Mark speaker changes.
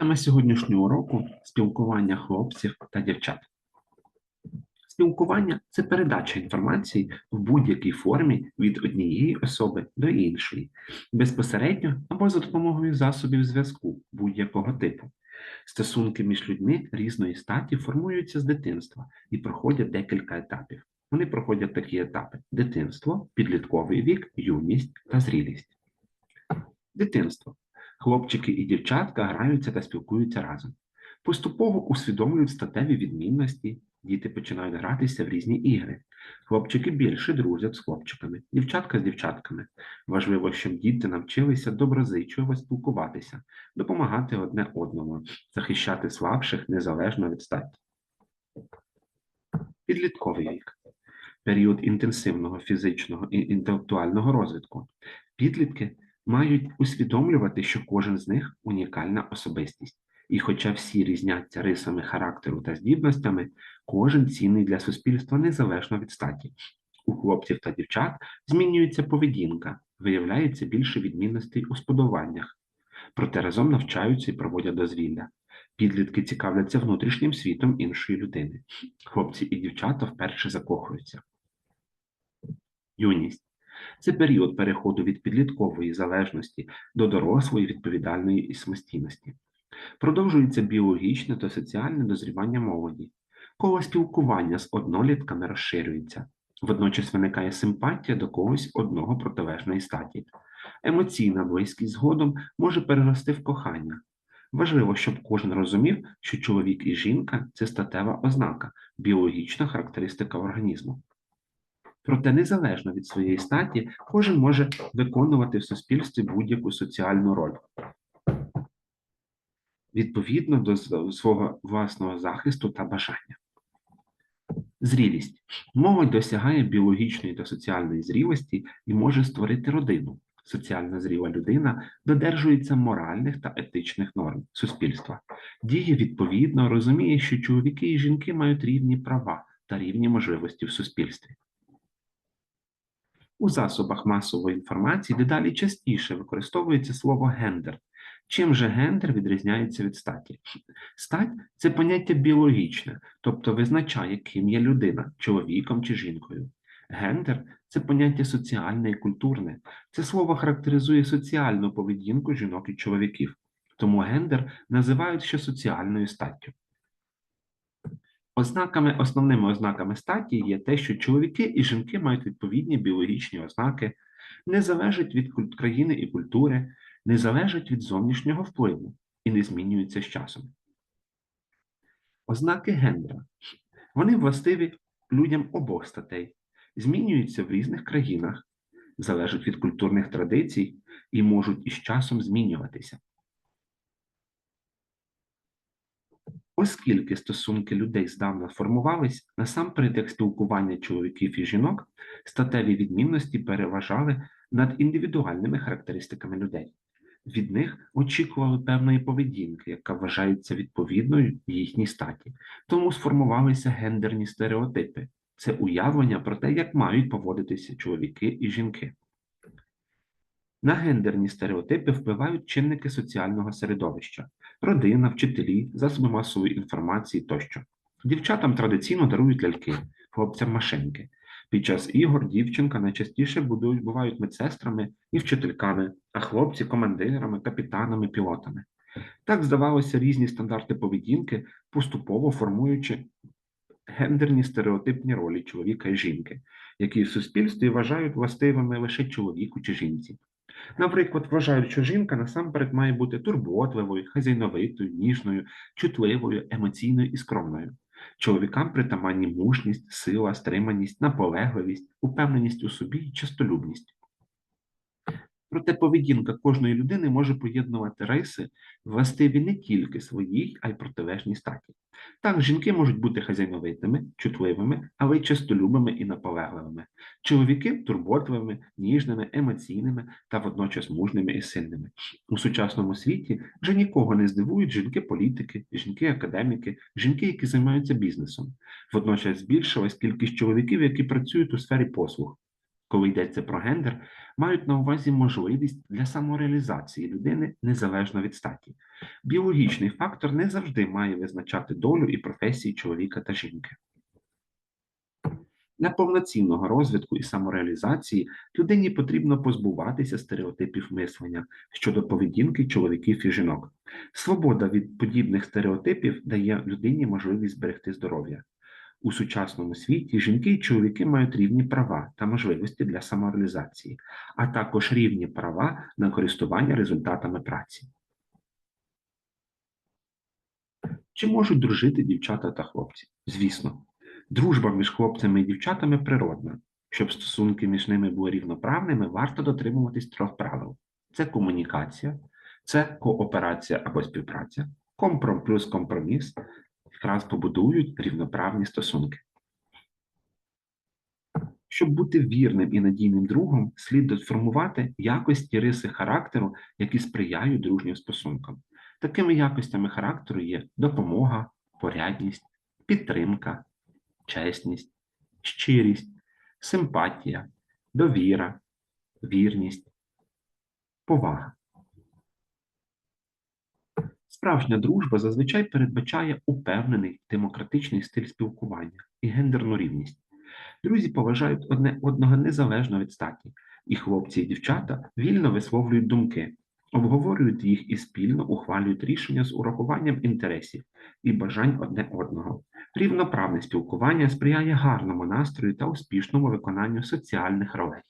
Speaker 1: Тема сьогоднішнього уроку спілкування хлопців та дівчат. Спілкування це передача інформації в будь-якій формі від однієї особи до іншої, безпосередньо або за допомогою засобів зв'язку будь-якого типу. Стосунки між людьми різної статі формуються з дитинства і проходять декілька етапів. Вони проходять такі етапи: дитинство, підлітковий вік, юність та зрілість. Дитинство. Хлопчики і дівчатка граються та спілкуються разом. Поступово усвідомлюють статеві відмінності, діти починають гратися в різні ігри. Хлопчики більше дружать з хлопчиками, дівчатка з дівчатками. Важливо, щоб діти навчилися доброзичливо спілкуватися, допомагати одне одному, захищати слабших незалежно від статі. Підлітковий вік період інтенсивного фізичного і інтелектуального розвитку. Підлітки мають усвідомлювати, що кожен з них унікальна особистість. І хоча всі різняться рисами характеру та здібностями, кожен цінний для суспільства незалежно від статі. У хлопців та дівчат змінюється поведінка, виявляється більше відмінностей у сподобаннях. Проте разом навчаються і проводять дозвілля. Підлітки цікавляться внутрішнім світом іншої людини. Хлопці і дівчата вперше закохуються. Юність це період переходу від підліткової залежності до дорослої відповідальної і самостійності. Продовжується біологічне та соціальне дозрівання молоді. Коло спілкування з однолітками розширюється. Водночас виникає симпатія до когось одного протилежної статі. Емоційна близькість згодом може перерости в кохання. Важливо, щоб кожен розумів, що чоловік і жінка це статева ознака, біологічна характеристика організму. Проте, незалежно від своєї статі, кожен може виконувати в суспільстві будь-яку соціальну роль. Відповідно до свого власного захисту та бажання. Зрілість. Молодь досягає біологічної та соціальної зрілості і може створити родину. Соціально зріла людина додержується моральних та етичних норм суспільства, діє відповідно, розуміє, що чоловіки і жінки мають рівні права та рівні можливості в суспільстві. У засобах масової інформації дедалі частіше використовується слово гендер. Чим же гендер відрізняється від статі? Стать це поняття біологічне, тобто визначає, ким є людина, чоловіком чи жінкою. Гендер це поняття соціальне і культурне. Це слово характеризує соціальну поведінку жінок і чоловіків. Тому гендер називають ще соціальною статтю. Ознаками, основними ознаками статі є те, що чоловіки і жінки мають відповідні біологічні ознаки, не залежать від країни і культури, не залежать від зовнішнього впливу і не змінюються з часом. Ознаки гендера. Вони властиві людям обох статей, змінюються в різних країнах, залежать від культурних традицій і можуть із часом змінюватися. Оскільки стосунки людей здавна формувались, насамперед як спілкування чоловіків і жінок, статеві відмінності переважали над індивідуальними характеристиками людей. Від них очікували певної поведінки, яка вважається відповідною їхній статі, тому сформувалися гендерні стереотипи. Це уявлення про те, як мають поводитися чоловіки і жінки. На гендерні стереотипи впливають чинники соціального середовища, родина, вчителі, засоби масової інформації тощо. Дівчатам традиційно дарують ляльки, хлопцям машинки. Під час ігор дівчинка найчастіше будують, бувають медсестрами і вчительками, а хлопці командирами, капітанами, пілотами. Так здавалося різні стандарти поведінки, поступово формуючи гендерні стереотипні ролі чоловіка і жінки, які в суспільстві вважають властивими лише чоловіку чи жінці. Наприклад, вважають, що жінка насамперед має бути турботливою, хазяйновитою, ніжною, чутливою, емоційною і скромною. Чоловікам притаманні мужність, сила, стриманість, наполегливість, упевненість у собі і честолюбність. Проте поведінка кожної людини може поєднувати риси, властиві не тільки своїй, а й протилежній статі. Так, жінки можуть бути хазяйновитими, чутливими, але й честолюбими і наполегливими. Чоловіки турботливими, ніжними, емоційними та водночас мужними і сильними. У сучасному світі вже нікого не здивують жінки-політики, жінки-академіки, жінки, які займаються бізнесом. Водночас збільшилась кількість чоловіків, які працюють у сфері послуг. Коли йдеться про гендер, мають на увазі можливість для самореалізації людини незалежно від статі. Біологічний фактор не завжди має визначати долю і професії чоловіка та жінки. Для повноцінного розвитку і самореалізації людині потрібно позбуватися стереотипів мислення щодо поведінки чоловіків і жінок. Свобода від подібних стереотипів дає людині можливість зберегти здоров'я. У сучасному світі жінки і чоловіки мають рівні права та можливості для самореалізації, а також рівні права на користування результатами праці. Чи можуть дружити дівчата та хлопці? Звісно, дружба між хлопцями і дівчатами природна. Щоб стосунки між ними були рівноправними, варто дотримуватись трьох правил: це комунікація, це кооперація або співпраця, компром плюс компроміс якраз побудують рівноправні стосунки. Щоб бути вірним і надійним другом, слід сформувати якості риси характеру, які сприяють дружнім стосункам. Такими якостями характеру є допомога, порядність, підтримка, чесність, щирість, симпатія, довіра, вірність, повага. Справжня дружба зазвичай передбачає упевнений демократичний стиль спілкування і гендерну рівність. Друзі поважають одне одного незалежно від статі, і хлопці і дівчата вільно висловлюють думки, обговорюють їх і спільно ухвалюють рішення з урахуванням інтересів і бажань одне одного. Рівноправне спілкування сприяє гарному настрою та успішному виконанню соціальних ролей.